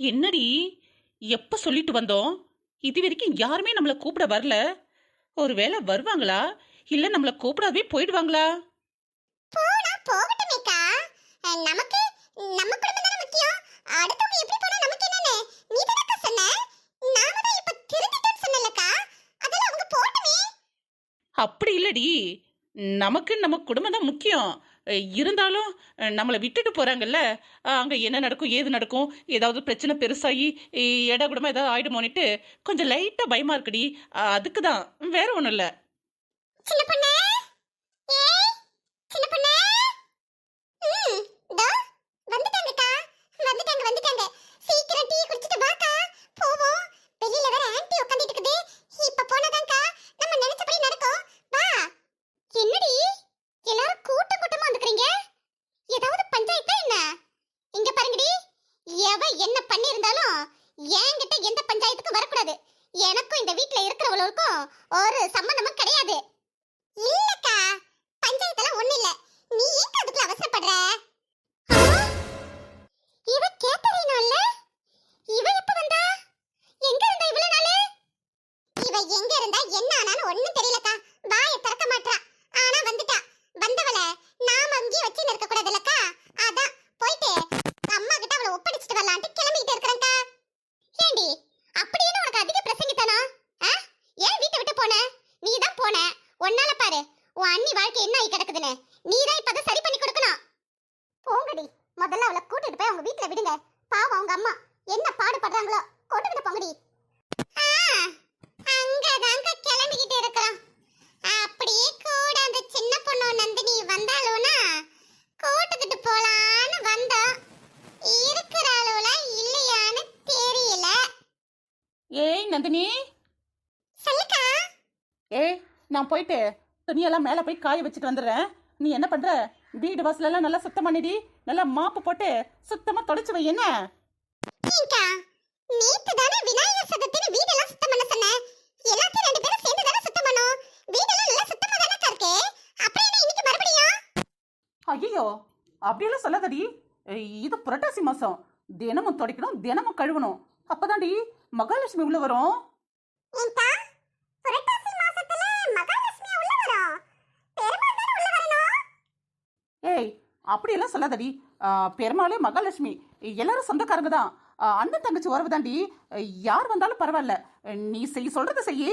என்னடி? எப்ப சொல்லிட்டு வந்தோம்? இது வரைக்கும் யாருமே நம்மளை கூப்பிட வரல. ஒருவேளை வருவாங்களா? இல்ல நம்மளை கூப்பிடாதவே போயிடுவாங்களா? போனா போகட்டுமேக்கா. நமக்கு நம்ம குடும்பம் தானே முக்கியம். அடுத்தவங்க எப்படி போனா நமக்கு என்னன்னு? நீ தானக்கா சொன்ன? நாம தான் இப்ப திருந்திட்டோம்னு சொன்னலக்கா அதெல்லாம் அவங்க போட்டுமே அப்படி இல்லடி. நமக்கு நம்ம குடும்பம் தான் முக்கியம். இருந்தாலும் நம்மளை விட்டுட்டு போகிறாங்கல்ல அங்கே என்ன நடக்கும் ஏது நடக்கும் ஏதாவது பிரச்சனை பெருசாகி இடம் குடமா ஏதாவது ஆயிடுமோன்னுட்டு கொஞ்சம் லைட்டாக பயமாக இருக்குடி. அதுக்கு தான். வேற ஒன்றும் இல்லை சின்ன பொண்ணு ஏய் சின்ன பொண்ணு ம் தோ வந்துட்டாங்கக்கா வந்துட்டாங்க வந்துட்டாங்க சீக்கிரம் டீ குடிச்சிட்டு வாக்கா போவோம் வெளியில வேற ஆன்ட்டி உட்கார்ந்துட்டு இருக்குது இப்ப போனதாங்க்கா நம்ம நினைச்சபடி நடக்கும் வா என்னடி எல்லாரும் கூட்டம் கூட்டமா வந்துக்கிறீங்க ஏதாவது பஞ்சாயத்தா என்ன இங்க பாருங்கடி எவ என்ன பண்ணியிருந்தாலும் என்கிட்ட எந்த பஞ்சாயத்துக்கும் வரக்கூடாது. எனக்கும் இந்த வீட்ல இருக்கிறவங்களுக்கும் ஒரு சம்பந்தமும் கிடையாது. இல்லக்கா பஞ்சாயத்தெல்லாம் ஒண்ணு இல்ல. நீ ஏன் அதுக்குள்ள அவசரப்படுற? ஆ? இவ கேத்தரினா இல்ல இவ எப்ப வந்தா? எங்க இருந்தா இவ்வளவு நாளு? இவ எங்க இருந்தா என்ன ஆனான்னு ஒண்ணும் தெரியலக்கா. வாய திறக்க மாட்றா. ஆனா வந்துட்டா. வந்தவள நாம அங்கேயே வச்சு நிற்க கூடாதுல்லக்கா அதான் போயிட்டு அம்மா கிட்ட அவளை ஒப்படைச்சிட்டு வரலான்ட்டு கிளம்பிக்கிட்டு இருக்கிறேன்க்கா ஏண்டி அப்படி என்ன உனக்கு அதிக பிரசங்கித்தானா ஆ? ஏன் வீட்டை விட்டு போன நீ தான் போன ஒன்னால பாரு உன் அண்ணி வாழ்க்கை என்ன ஆகி கிடக்குதுன்னு நீ தான் இப்ப அதை சரி பண்ணி கொடுக்கணும் போங்கடி முதல்ல அவளை கூட்டிட்டு போய் அவங்க வீட்ல விடுங்க பாவம் அவங்க அம்மா என்ன பாடுபடுறாங்களோ கூட்டிட்டு போங்கடி அங்கதாங்க கிளம்பிக்கிட்டு இருக்கிறோம் அப்படியே கூட அந்த சின்ன பொண்ணு நந்தினி வந்தாலும்னா கூட்டுக்கிட்டு போலான்னு வந்தோம் இருக்கிறாளுல இல்லையான்னு தெரியல ஏய் நந்தினி? சொல்லுக்கா. ஏய் நான் போயிட்டு துணியெல்லாம் மேலே போய் காய வச்சுட்டு வந்துடுறேன். நீ என்ன பண்ற? வீடு வாசலெல்லாம் நல்லா சுத்தம் பண்ணிடி. நல்லா மாப்பு போட்டு சுத்தமா தொடச்சு வை என்ன? நேத்து தானே விநாயகர் சதுர்த்தின்னு வீடெல்லாம் சுத்தம் பண்ண சொன்னேன் எல்லாத்தையும் ரெண்டு பேரும் சேர்ந்து தானே சுத்தம் பண்ணோம். வீடெல்லாம் நல்லா சுத்தமா தானே இருக்கு. அப்புறம் என்ன இன்னைக்கு மறுபடியும்? ஐயோ அப்படியெல்லாம் சொல்லாதடி. இது புரட்டாசி மாசம். தினமும் துடைக்கணும் தினமும் கழுவணும். அப்பதான்டி மகாலட்சுமி உள்ள வரும் ஏய் அப்படியெல்லாம் சொல்லாதடி. பெருமாளே மகாலட்சுமி. எல்லாரும் சொந்தக்காரங்க தான். அண்ணன் தங்கச்சி உறவு தாண்டி யார் வந்தாலும் பரவாயில்ல. நீ செய் சொல்றத செய்யி.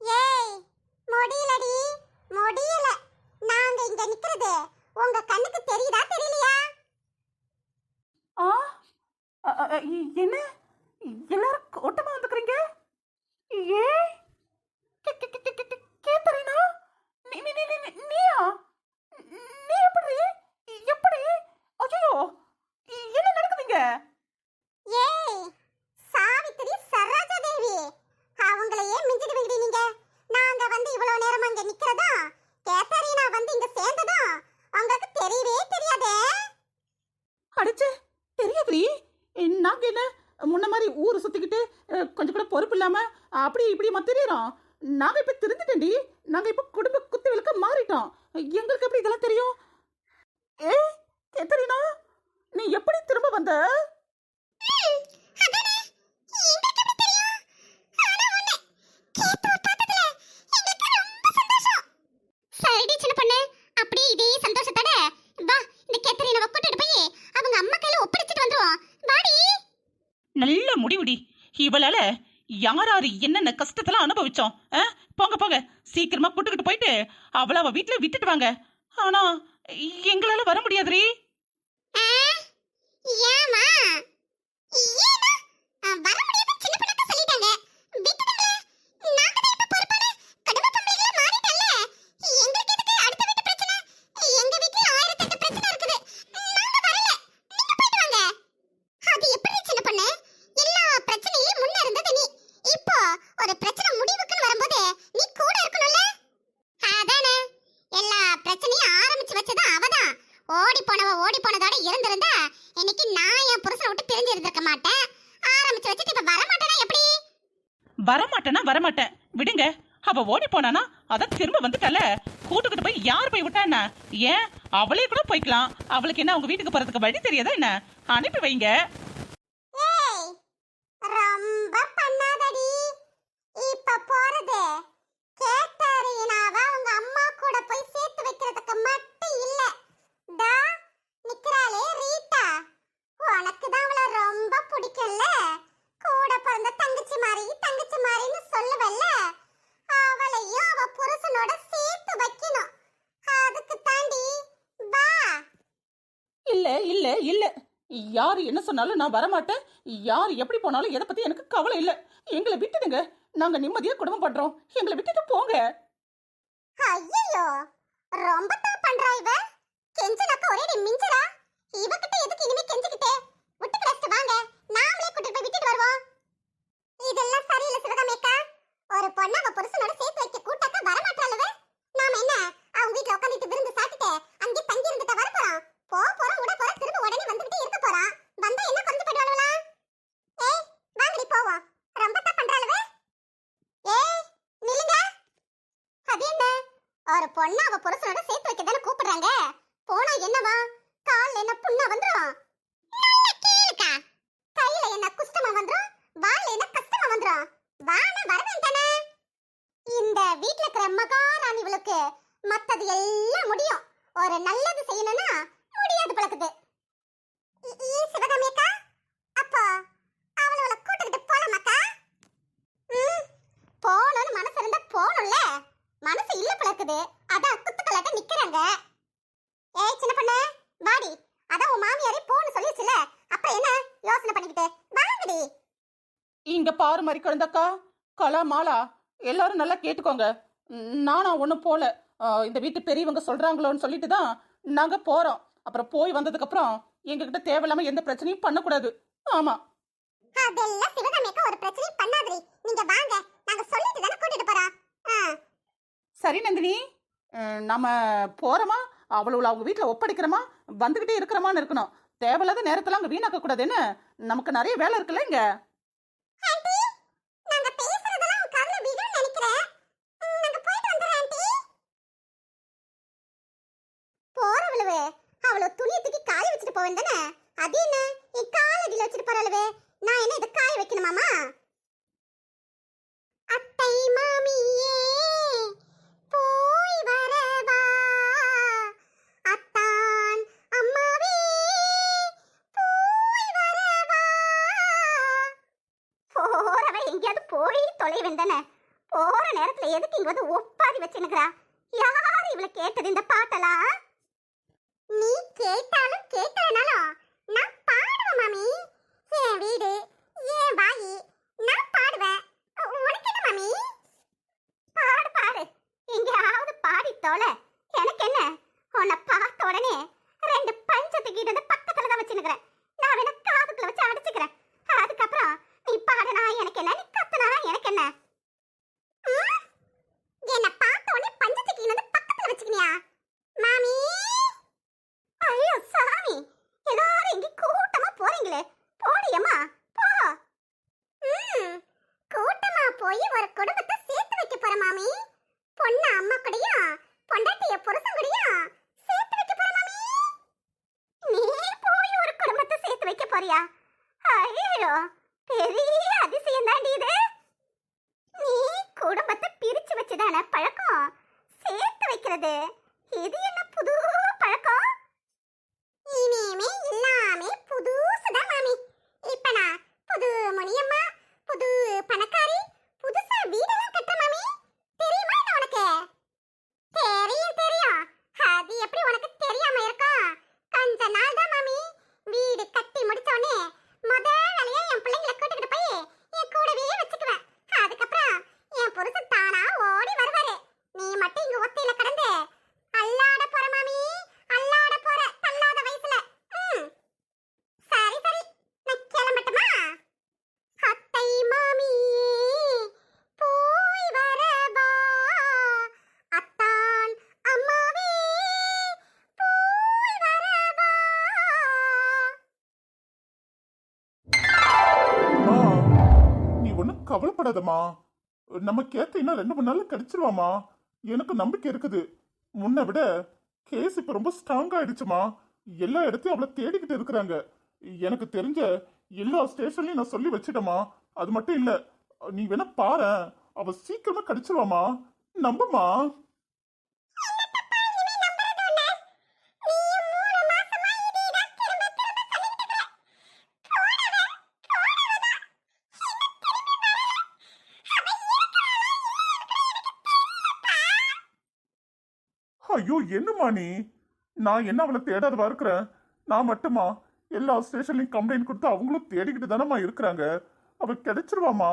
ஏய் முடியலடி. முடியல. நாங்க இங்க நிக்கிறது உங்க கண்ணுக்கு தெரியுதா தெரியலையா? ஆ என்ன? எல்லாரும் ஓட்டமா வந்துக்கிறீங்க? ஏன் கே- கே- கே- கே- கே- கேத்தரினா நீ நீ நீ நீ- நீயா நீ எப்படி எப்படி ஐயோ என்ன நடக்குதுங்க ஏய் சாவித்திரி சரோஜா தேவி அவங்களையே மிஞ்சிடுவீங்க நீங்க நாங்க வந்து இவ்வளவு நேரமா இங்க நிக்கிறதும் கேத்தரினா வந்து இங்க சேர்ந்ததும் உங்களுக்கு தெரியவே தெரியாதே அடிச்சு தெரியாதுடி நாங்க என்ன முன்ன மாதிரி ஊர் சுத்திக்கிட்டு அஹ், கொஞ்சம் கூட பொறுப்பு இல்லாம அப்படி இப்படி மத்திரோம் நாங்க இப்ப திருந்துட்டேன்டி. நாங்க இப்ப குடும்ப குத்து விளக்க மாறிட்டோம். எங்களுக்கு எப்படி இதெல்லாம் தெரியும்? ஏ கேத்தரினா நீ எப்படி திரும்ப வந்த? ம், அதானே எங்களுக்கு எப்படி தெரியும் ஆனா ஒண்ணு கேத்துவ பார்த்ததுல எங்களுக்கு ரொம்ப சந்தோஷம் சரிடி சின்ன பொண்ணு. அப்படியே இதே சந்தோஷத்தோட வா இந்த கேத்தரினாவை கூட்டிட்டு போய் அவங்க அம்மா கையில ஒப்படைச்சிட்டு வந்துருவோம். வாடி. நல்ல முடிவுடி. இவளால யாராரு என்னென்ன கஷ்டத்தெல்லாம் அனுபவிச்சோம்? போங்க போங்க. சீக்கிரமா கூட்டுக்கிட்டு போயிட்டு அவளை அவ வீட்டுல விட்டுட்டு வாங்க. ஆனா எங்களால வர முடியாதுரி ஆ, ஏமா வர முடியாது சின்ன பொண்ணாட்ட சொல்லிட்டாங்க. விட்டுடுங்களே. நாங்க தான் இப்ப பொறுப்பான குடும்ப பொம்பளைகளா மாறிட்டோம்ல. எங்களுக்கு எதுக்கு அடுத்த வீட்டு பிரச்சனை? எங்க வீட்லயும் ஆயிரத்தெட்டு பிரச்சனை இருக்குது. நாங்க வரல. நீங்க போயிட்டு வாங்க. அது எப்படி சின்ன பொண்ணு? எல்லா பிரச்சனையும் முன்ன இருந்தது நீ. இப்போ ஒரு பிரச்சனை முடிவுக்குன்னு வரும்போது நீ கூட இருக்கணும்ல? அதானே. எல்லா பிரச்சனையும் ஆரம்பிச்சு வச்சது அவதான் ஓடி போனவ ஓடி போனதோட இருந்திருந்தா இன்னைக்கு நான் என் புருஷனை விட்டு பிரிஞ்சு இருந்திருக்க மாட்டேன் ஆரம்பிச்சு வச்சுட்டு இப்ப வர மாட்டேனா எப்படி வரமாட்டேனா வரமாட்டேன். விடுங்க. அவ ஓடி போனானா அதான் திரும்ப வந்துட்டால கூட்டுக்கிட்டு போய் யார் போய் விட்டா என்ன? ஏன்? அவளே கூட போய்க்கலாம். அவளுக்கு என்ன அவங்க வீட்டுக்கு போறதுக்கு வழி தெரியாதா என்ன? அனுப்பி வைங்க ஏய் ரொம்ப பிடிக்கும்ல கூட பிறந்த தங்கச்சி மாதிரி தங்கச்சி மாதிரின்னு சொல்லுவல்ல அவளையும் அவ புருஷனோட சேர்த்து வைக்கணும் அதுக்கு தாண்டி வா இல்ல இல்லை. யார் என்ன சொன்னாலும் நான் வரமாட்டேன். யார் எப்படி போனாலும் எதை பத்தி எனக்கு கவலை இல்லை. எங்களை விட்டுடுங்க. நாங்க நிம்மதியா குடும்பம் பண்றோம். எங்களை விட்டுட்டு போங்க. ஐயோ ரொம்ப தான் பண்றா இவ. கெஞ்சனாக்க ஒரே நீ மிஞ்சரா இவகிட்ட எதுக்கு இனிமே கெஞ்சிக்கிட்டே? விட்டு பேசிட்டு வாங்க. நாமளே கூட்டிட்டு போய் விட்டுட்டு வருவோம் இதெல்லாம் சரியில்லை சிவகாமேக்கா ஒரு பொண்ணு அவ புருஷனோட சேர்த்து வைக்க கூட்டாக்க வரமாட்டாளவ நாம என்ன அவங்க வீட்ல உட்காந்துட்டு விருந்து சாப்பிட்டுட்டு அங்கே தங்கி இருந்துட்டு வர போறோம் போ போறோம் விட போறோம் திரும்ப உடனே வந்துட்டு இருக்க போறோம் வந்தா என்ன கொஞ்சம் போயிடுவாளா ஏய் வாங்கடி போவோம் ரொம்ப தான் பண்றாளவ ஏய் நில்லுங்க அது என்ன ஒரு பொண்ணு அவ புருஷனோட சேர்த்து வைக்க தானே கூப்பிடுறாங்க போனா என்னவா கால்ல என்ன புண்ணா வந்துரும் நல்ல கேளுக்கா கையில என்ன குஷ்டமா வந்துரும் வாயில என்ன கஷ்டமா வந்துரும் வான வரவேன் தானே இந்த வீட்ல இருக்கிற மகாராணி இவளுக்கு மத்தது எல்லாம் முடியும். ஒரு நல்லது செய்யணும்னா முடியாது பழக்குது சிவகாமியக்கா அப்போ அவளை கூட்டிட்டு போலாமாக்கா? ம் போகணும்னு மனசு இருந்தா போகணும்ல. மனசு இல்ல பழக்குது அதான் குத்துக்கலாட்ட நிக்கிறாங்க. ஏய் சின்ன பொண்ணு வாடி. அதான் உன் மாமியாரே போன்னு சொல்லிச்சுல அப்புறம் என்ன யோசனை பண்ணிக்கிட்டு? வாங்கடி. இங்க பாரு மாதிரி குழந்தக்கா கலா மாலா எல்லாரும் நல்லா கேட்டுக்கோங்க. நானா ஒன்றும் போல. இந்த வீட்டு பெரியவங்க சொல்றாங்களோன்னு சொல்லிட்டு தான் நாங்க போறோம். அப்புறம் போய் வந்ததுக்கு அப்புறம் எங்ககிட்ட தேவையில்லாம எந்த பிரச்சனையும் பண்ணக்கூடாது. ஆமா. அதெல்லாம் சிவகாமியக்கா ஒரு பிரச்சனையும் பண்ணாதடி. நீங்க வாங்க. நாங்க சொல்லிட்டு தானே கூட்டிட்டு போறோம். சரி நந்தினி. நம்ம போறோமா? அவளை அவங்க வீட்டில் ஒப்படைக்கிறோமா? வந்துகிட்டே இருக்கிறோமான்னு இருக்கணும். தேவையில்லாத நேரத்தில் அங்கே வீணாக்க கூடாது என்ன நமக்கு நிறைய வேலை இருக்குல்ல இங்க. போய் தொலை வேண்டானே போற நேரத்துல எதுக்கு இங்க வந்து ஒப்பாரி வச்சுனுக்குறா யார் இவளை கேட்டது இந்த பாட்டெல்லாம்? நீ கேட்டாலும் கேட்கலனாலும் நான் பாடுவேன் மாமி. என் வீடு என் வாயி நான் பாடுவேன். உனக்கு என்ன மாமி? பாடு பாடு. எங்கேயாவது பாடி தொலை. எனக்கு என்ன? உன்னை பார்த்த உடனே ரெண்டு பஞ்சத்துக்கு வந்து பக்கத்துல தான் வச்சுனுக்குறேன் நான் வேணா காதுக்குள்ள வச்சு அடிச்சுக்கிறேன் அதுக்கப்புறம் நீ பாடுனா எனக்கு என்ன நீ கத்துனா எனக்கு என்ன ம்? என்ன பார்த்த உடனே பஞ்சத்துக்கு வந்து பக்கத்துல வச்சுக்கினியா மாமி ஐயோ சாமி எல்லாரும் இங்க கூட்டமா போறீங்களே போடியம்மா போ ம் கூட்டமா போய் ஒரு குடும்பத்தை சேர்த்து வைக்க போற மாமி பொண்ணு அம்மா கூடயும் பொண்டாட்டிய புருஷன் கூடயும் சேர்த்து வைக்க போற மாமி நீ போய் ஒரு குடும்பத்தை சேர்த்து வைக்க போறியா ஐயோ பெரிய அதிசயம் தாண்டி இது. நீ குடும்பத்தை பிரிச்சு வச்சுதானே பழக்கம்? சேர்த்து வைக்கிறது. இது என்ன புது பழக்கம்? இனிமே எல்லாமே புதுசுதான் மாமி. இப்ப நான் புது முனியம்மா புது பணக்க கவலைப்படாதம்மா நம்ம கேட்ட இன்னும் ரெண்டு மூணு நாள் கிடைச்சிருவாமா எனக்கு நம்பிக்கை இருக்குது. முன்னை விட கேஸ் இப்ப ரொம்ப ஸ்ட்ராங் ஆயிடுச்சுமா எல்லா இடத்தையும் அவளை தேடிக்கிட்டு இருக்கிறாங்க. எனக்கு தெரிஞ்ச எல்லா ஸ்டேஷன்லயும் நான் சொல்லி வச்சிட்டமா அது மட்டும் இல்ல நீ வேணா பாரு அவ சீக்கிரமா கிடைச்சிருவாமா நம்புமா ஐயோ என்னம்மா நீ? நான் என்ன அவளை தேடாதவா இருக்கிறேன்? நான் மட்டுமா? எல்லா ஸ்டேஷன்லையும் கம்ப்ளைண்ட் கொடுத்து அவங்களும் தேடிக்கிட்டு தானம்மா இருக்கிறாங்க. அவள் கிடைச்சிருவாம்மா.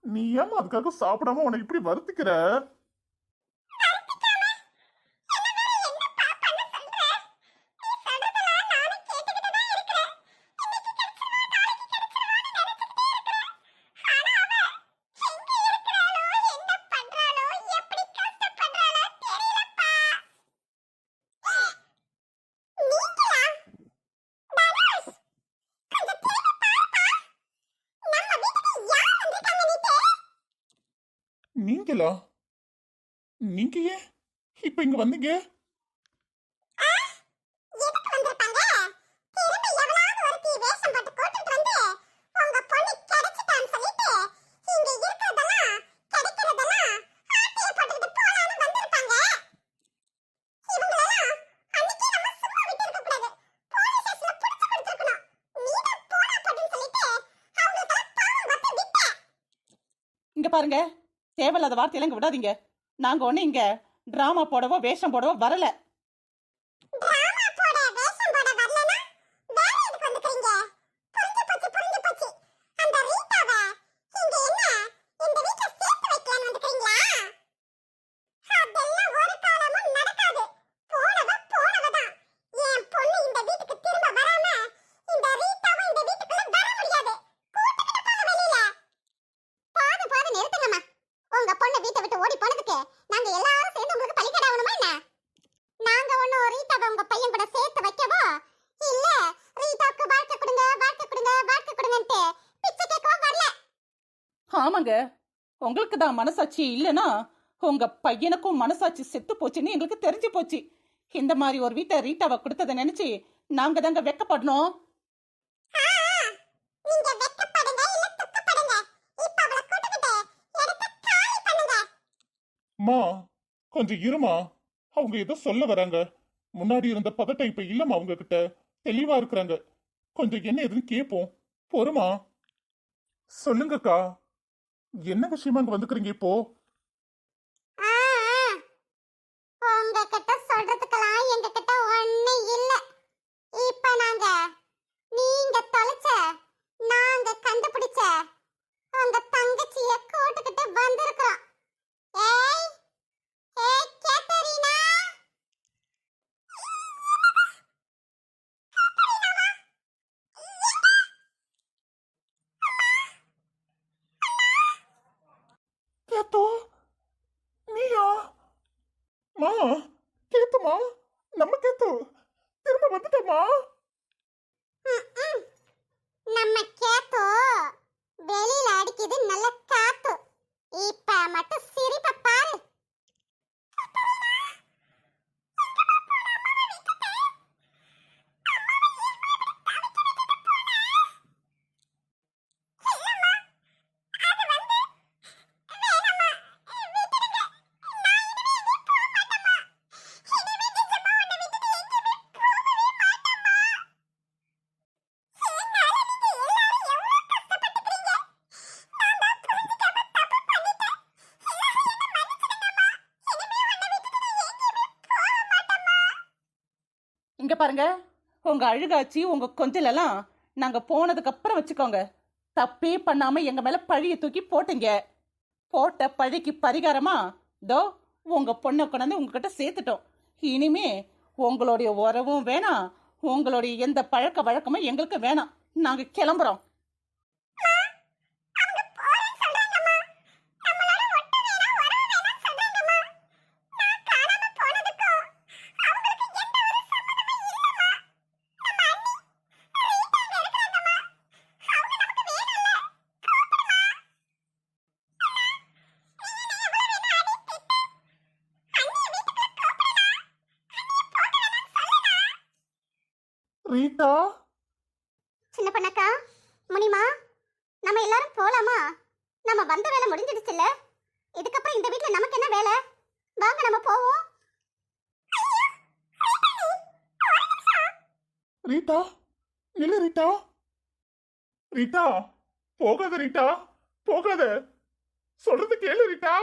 நீ ஏமா அதுக்காக சாப்பிடாம உன்னை இப்படி வருத்திக்கிற? சொல்லிட்டு அவங்களுக்கெல்லாம் பாவம் பார்த்து விட்ட இங்க பாருங்க. தேவையில்லாத வார்த்தையெல்லாம் இங்க விடாதீங்க. நாங்க ஒண்ணு இங்க டிராமா போடவோ வேஷம் போடவோ வரல. வேஷம் அந்த என் பொண்ணு இந்த இந்த வர பாது நிறுத்துங்கம்மா. வீட்டை விட்டு ஓடி போனதுக்கு நாங்க எல்லாரும் சேர்ந்து உங்களுக்கு பலிக்கடாகணுமா என்ன? நாங்க ஒண்ணும் ரீட்டாவை உங்க பையன் கூட சேர்த்து வைக்கவோ? இல்ல ரீட்டாவுக்கு வாழ்க்கை கொடுங்க வாழ்க்கை கொடுங்க வாழ்க்கை கொடுங்கன்ட்டு பிச்சை கேட்கவும் வரல. ஆமாங்க. உங்களுக்கு தான் மனசாட்சி இல்லைன்னா உங்க பையனுக்கும் மனசாட்சி செத்து போச்சுன்னு எங்களுக்கு தெரிஞ்சு போச்சு. இந்த மாதிரி ஒரு வீட்டை ரீட்டாவை கொடுத்ததை நினைச்சு நாங்க தாங்க வெக்கப்படணும். நீங்க மா கொஞ்சம் இருமா. அவங்க ஏதோ சொல்ல வராங்க. முன்னாடி இருந்த பதட்டம் இப்ப இல்லம்மா அவங்க கிட்ட தெளிவா இருக்கிறாங்க. கொஞ்சம் என்ன எதுன்னு கேட்போம் பொறுமா சொல்லுங்கக்கா. என்ன விஷயமா அங்க வந்துக்கிறீங்க இப்போ ஆ, ஆ. உங்ககிட்ட சொல்றதுக்கெல்லாம் எங்ககிட்ட ஒண்ணு இல்ல இப்ப நாங்க நீங்க தொலைச்ச நாங்க கண்டுபிடிச்ச உங்க தங்கச்சிய கூட்டுக்கிட்டு வந்திருக்கிறோம் ஏய் ஏய் கேத்தரினா கேத்தோ நீயா மா கேத்துமா நம்ம கேத்து திரும்ப வந்துட்டோமா ம்ம். நம்ம கேத்தோ வெளியில அடிக்குது நல்ல காத்து இப்ப மட்டும் சிரிப்ப பாரு இங்க பாருங்க. உங்க அழுகாச்சி உங்க கொஞ்சல் எல்லாம் நாங்க போனதுக்கு அப்புறம் வச்சுக்கோங்க. தப்பே பண்ணாம எங்க மேல பழியை தூக்கி போட்டீங்க. போட்ட பழிக்கு பரிகாரமா தோ உங்க பொண்ணை கொண்டாந்து உங்ககிட்ட சேர்த்துட்டோம். இனிமே உங்களுடைய உறவும் வேணாம். உங்களுடைய எந்த பழக்க வழக்கமும் எங்களுக்கு வேணாம். நாங்க கிளம்புறோம். ரீட்டா சின்ன பொண்ணக்கா முனிமா நம்ம எல்லாரும் போலாமா? நம்ம வந்த வேலை முடிஞ்சிடுச்சுல்ல? இதுக்கப்புறம் இந்த வீட்ல நமக்கு என்ன வேலை? வாங்க நம்ம போவோம். ரீட்டா இல்ல ரீட்டா ரீட்டா போகாத ரீட்டா போகாத. சொல்றது கேளு ரீட்டா